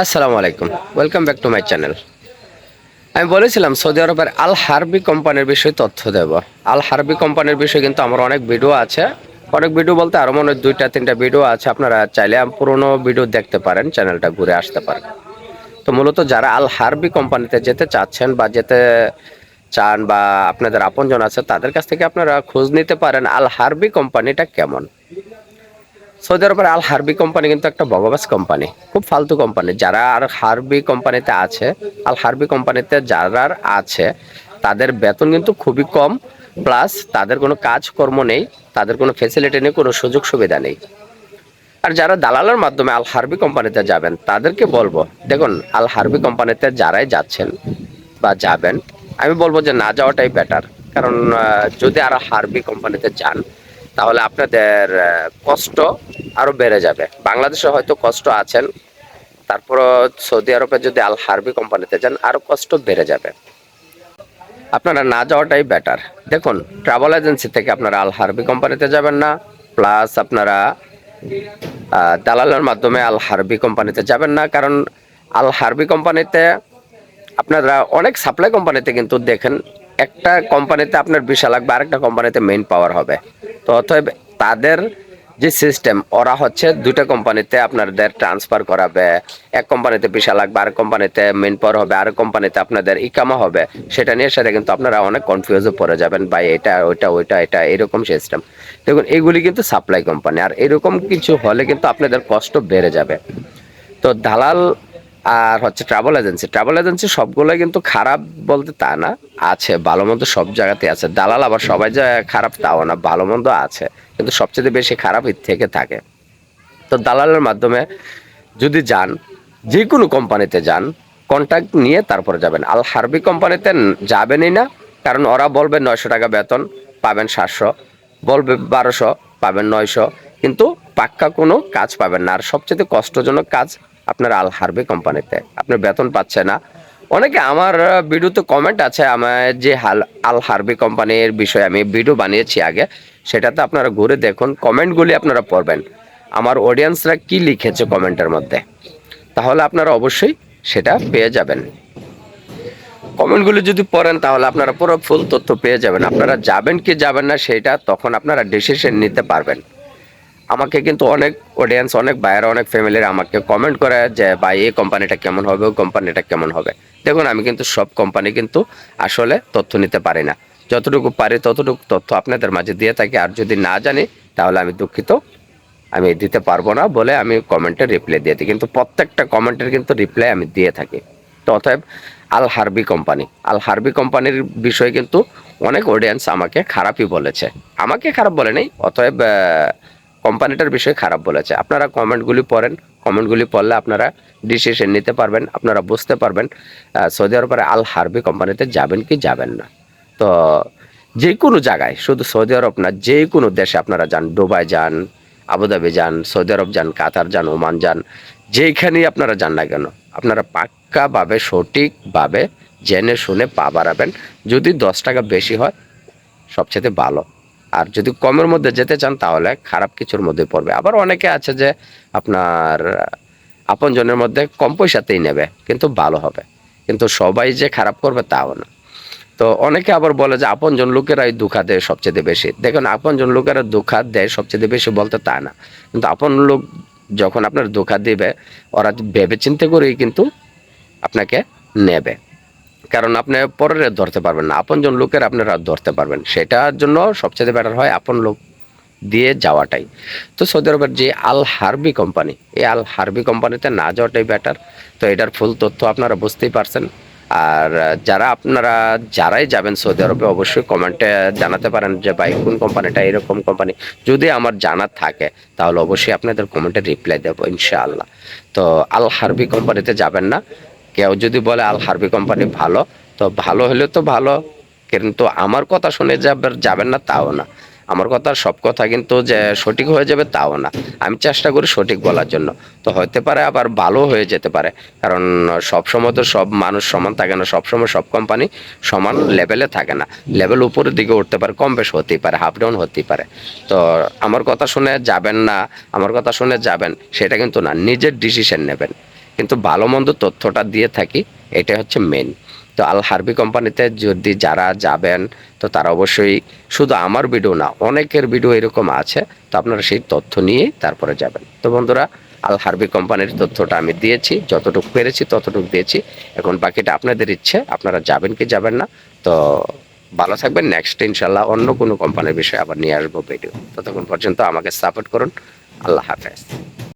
আসসালামু আলাইকুম। Welcome back to my channel আমি বলেছিলাম, সৌদি আরবের আল হারবি কোম্পানির বিষয়ে তথ্য দেব। আল হারবি কোম্পানির বিষয়ে কিন্তু আমার অনেক ভিডিও আছে। অনেক ভিডিও বলতে আরও মনে হয় দুইটা, তিনটা ভিডিও আছে। আপনারা চাইলে পুরোনো ভিডিও দেখতে পারেন চ্যানেলটা ঘুরে আসতে পারেন। তো মূলত যারা আল হারবি কোম্পানিতে যেতে চাচ্ছেন বা যেতে চান বা আপনাদের আপনজন আছে, তাদের কাছ থেকে আপনারা খোঁজ নিতে পারেন আল হারবি কোম্পানিটা কেমন। সৌদি আরবের আল হারবি কোম্পানি কিন্তু একটা বগবাস কোম্পানি, খুব ফালতু কোম্পানি। যারা আর হারবি কোম্পানিতে আছে, আল হারবি কোম্পানিতে যারা আছে, তাদের বেতন কিন্তু খুবই কম, প্লাস তাদের কোনো কাজকর্ম নেই, তাদের কোনো ফেসিলিটি নেই, কোনো সুযোগ সুবিধা নেই। আর যারা দালালের মাধ্যমে আল হারবি কোম্পানিতে যাবেন, তাদেরকে বলব, দেখুন, আল হারবি কোম্পানিতে যারাই যাচ্ছেন বা যাবেন, আমি বলব যে না যাওয়াটাই বেটার কারণ যদি আর হারবি কোম্পানিতে যান তাহলে আপনাদের কষ্ট আরও বেড়ে যাবে। বাংলাদেশে হয়তো কষ্ট আছেন তারপর সৌদি আরবে যদি আল হারবি কোম্পানিতে যান, আরও কষ্ট বেড়ে যাবে। আপনারা না যাওয়াটাই বেটার দেখুন ট্রাভেল এজেন্সি থেকে আপনারা আল হারবি কোম্পানিতে যাবেন না প্লাস আপনারা দালালের মাধ্যমে আল হারবি কোম্পানিতে যাবেন না, কারণ আল হারবি কোম্পানিতে আপনারা অনেক সাপ্লাই কোম্পানিতে কিন্তু দেখেন, একটা কোম্পানিতে আপনার বিশাল লাগবে আরেকটা কোম্পানিতে মেইন পাওয়ার হবে। তো অতএব তাদের যে সিস্টেম ওরা হচ্ছে দুইটা কোম্পানিতে আপনাদের ট্রান্সফার করাবে। এক কোম্পানিতে বিশাল লাগবে আর কোম্পানিতে মেইন পাওয়ার হবে আর কোম্পানিতে আপনাদের ইকামা হবে। সেটা নিয়ে সেটা কিন্তু আপনারা অনেক কনফিউজও পড়ে যাবেন বা এটা, ওইটা ওইটা, এটা, এরকম সিস্টেম দেখুন, এগুলি কিন্তু সাপ্লাই কোম্পানি আর এরকম কিছু হলে কিন্তু আপনাদের কষ্ট বেড়ে যাবে। তো দালাল আর হচ্ছে ট্রাভেল এজেন্সি ট্রাভেল এজেন্সি সবগুলোই কিন্তু খারাপ বলতে তা না, আছে, ভালো মন্দ সব জায়গাতে আছে। দালাল আবার সবাই যা খারাপ তাও না, ভালো মন্দ আছে, কিন্তু সবচেয়ে বেশি খারাপ থেকে থাকে। তো দালালের মাধ্যমে যদি যান যে কোনো কোম্পানিতে যান কন্ট্যাক্ট নিয়ে তারপরে যাবেন। আল হারবি কোম্পানিতে যাবেনই না, কারণ ওরা বলবে নয়শো টাকা বেতন, পাবেন সাতশো, বলবে বারোশো, পাবেন নয়শো, কিন্তু পাক্কা কোনো কাজ পাবেন না। আর সবচেয়ে কষ্টজনক কাজ আপনার আল হারবি কোম্পানিতে। আপনার বেতন পাচ্ছে না। অনেকে আমার ভিডিওতে কমেন্ট আছে আমার যে হাল, আল হারবি কোম্পানির বিষয়ে আমি ভিডিও বানিয়েছি আগে, সেটাতে আপনারা ঘুরে দেখুন, কমেন্টগুলি আপনারা পড়বেন। আমার অডিয়েন্সরা কি লিখেছে কমেন্টের মধ্যে? তাহলে আপনারা অবশ্যই সেটা পেয়ে যাবেন। কমেন্টগুলি যদি পড়েন, তাহলে আপনারা পুরো ফুল তথ্য পেয়ে যাবেন। আপনারা যাবেন কি যাবেন না, সেটা তখন আপনারা ডিসিশন নিতে পারবেন। আমাকে কিন্তু অনেক অডিয়েন্স অনেক বাইরে অনেক ফ্যামিলির আমাকে কমেন্ট করে যে, ভাই, এই কোম্পানিটা কেমন হবে? ওই কোম্পানিটা কেমন হবে? দেখুন, আমি কিন্তু সব কোম্পানি কিন্তু আসলে তথ্য নিতে পারি না। যতটুকু পারি ততটুকু তথ্য আপনাদের মাঝে দিয়ে থাকি। আর যদি না জানি, তাহলে আমি দুঃখিত। আমি দিতে পারব না বলে আমি কমেন্টের রিপ্লাই দিয়ে দিই। কিন্তু প্রত্যেকটা কমেন্টের কিন্তু রিপ্লাই আমি দিয়ে থাকি। তো অতএব, আল হারবি কোম্পানি আল হারবি কোম্পানির বিষয়ে কিন্তু অনেক অডিয়েন্স আমাকে খারাপই বলেছে। আমাকে খারাপ বলে নেই। অতএব কোম্পানিটার বিষয়ে খারাপ বলেছে। আপনারা কমেন্টগুলি পড়েন। কমেন্টগুলি পড়লে আপনারা ডিসিশন নিতে পারবেন, আপনারা বুঝতে পারবেন সৌদি আরবের আল হারবি কোম্পানিতে যাবেন কি যাবেন না। তো যে কোনো জায়গায়, শুধু সৌদি আরব না যে কোনো দেশে আপনারা যান, দুবাই যান, আবুধাবি যান, সৌদি আরব যান, কাতার যান, ওমান যান, যেইখানেই আপনারা যান না কেন, আপনারা পাক্কাভাবে, সঠিকভাবে জেনে শুনে পা বাড়াবেন। যদি দশ টাকা বেশি হয়, সবচেয়ে ভালো। আর যদি কমের মধ্যে যেতে চান, তাহলে খারাপ কিছুর মধ্যে পড়বে। আবার অনেকে আছে যে আপনার আপনজনের মধ্যে কম পয়সাতেই নেবে, কিন্তু ভালো হবে। কিন্তু সবাই যে খারাপ করবে, তাও না। তো অনেকে আবার বলে যে আপনজন লোকেরাই দুঃখা দেয় সবচেয়ে বেশি। দেখুন, আপনজন লোকেরা দুঃখা দেয় সবচেয়ে বেশি বলতে তা না। কিন্তু আপন লোক যখন আপনার ধোকা দিবে, ওরা ভেবে চিন্তে করেই কিন্তু আপনাকে নেবে। কারণ আপনি পরের ধরতে পারবেন না। আপনজন লোকের আপনারা ধরতে পারবেন। সেটার জন্য সবচেয়ে বেটার হয় আপন লোক দিয়ে যাওয়াটাই। তো সৌদি আরবের যে আল হারবি কোম্পানি, এই আল হারবি কোম্পানিতে না যাওয়াটাই বেটার তো এটার ফুল তথ্য আপনারা বুঝতেই পারছেন। আর যারা আপনারা, যারাই যাবেন সৌদি আরবে, অবশ্যই কমেন্টে জানাতে পারেন যে, ভাই, কোন কোম্পানিটা এরকম কোম্পানি? যদি আমার জানা থাকে, তাহলে অবশ্যই আপনাদের কমেন্টে রিপ্লাই দেবো ইনশাআল্লাহ। তো আল হারবি কোম্পানিতে যাবেন না। কেউ যদি বলে, আল হারবি কোম্পানি ভালো, তো ভালো হলে তো ভালো, কিন্তু আমার কথা শুনে যাবে- যাবেন না, তাও না। আমার কথা, সব কথা কিন্তু যে সঠিক হয়ে যাবে, তাও না। আমি চেষ্টা করি সঠিক বলার জন্য। তো হতে পারে আবার ভালো হয়ে যেতে পারে। কারণ সব সময় তো সব মানুষ সমান থাকে না। সব সময় সব কোম্পানি সমান লেভেলে থাকে না। লেভেল উপরের দিকে উঠতে পারে, কম বেশ হতেই পারে হাফ ডাউন হতেই পারে। তো আমার কথা শুনে যাবেন না, আমার কথা শুনে যাবেন, সেটা কিন্তু না। নিজের ডিসিশন নেবেন। কিন্তু ভালো মন্দ তথ্যটা দিয়ে থাকি এটা হচ্ছে মেন তো আল হারবি কোম্পানিতে যদি যারা যাবেন, তো তারা অবশ্যই শুধু আমার ভিডিও না, অনেকের ভিডিও এরকম আছে, তো আপনারা সেই তথ্য নিয়ে তারপরে যাবেন। তো বন্ধুরা, আল হারবি কোম্পানির তথ্যটা আমি দিয়েছি, যতটুকু পেরেছি ততটুকু দিয়েছি। এখন বাকিটা আপনাদের ইচ্ছে, আপনারা যাবেন কি যাবেন না, তো ভালো থাকবেন নেক্সট ইনশাল্লাহ অন্য কোনো কোম্পানির বিষয়ে আবার নিয়ে আসব ভিডিও ততক্ষণ পর্যন্ত আমাকে সাপোর্ট করুন, আল্লাহ হাফেজ।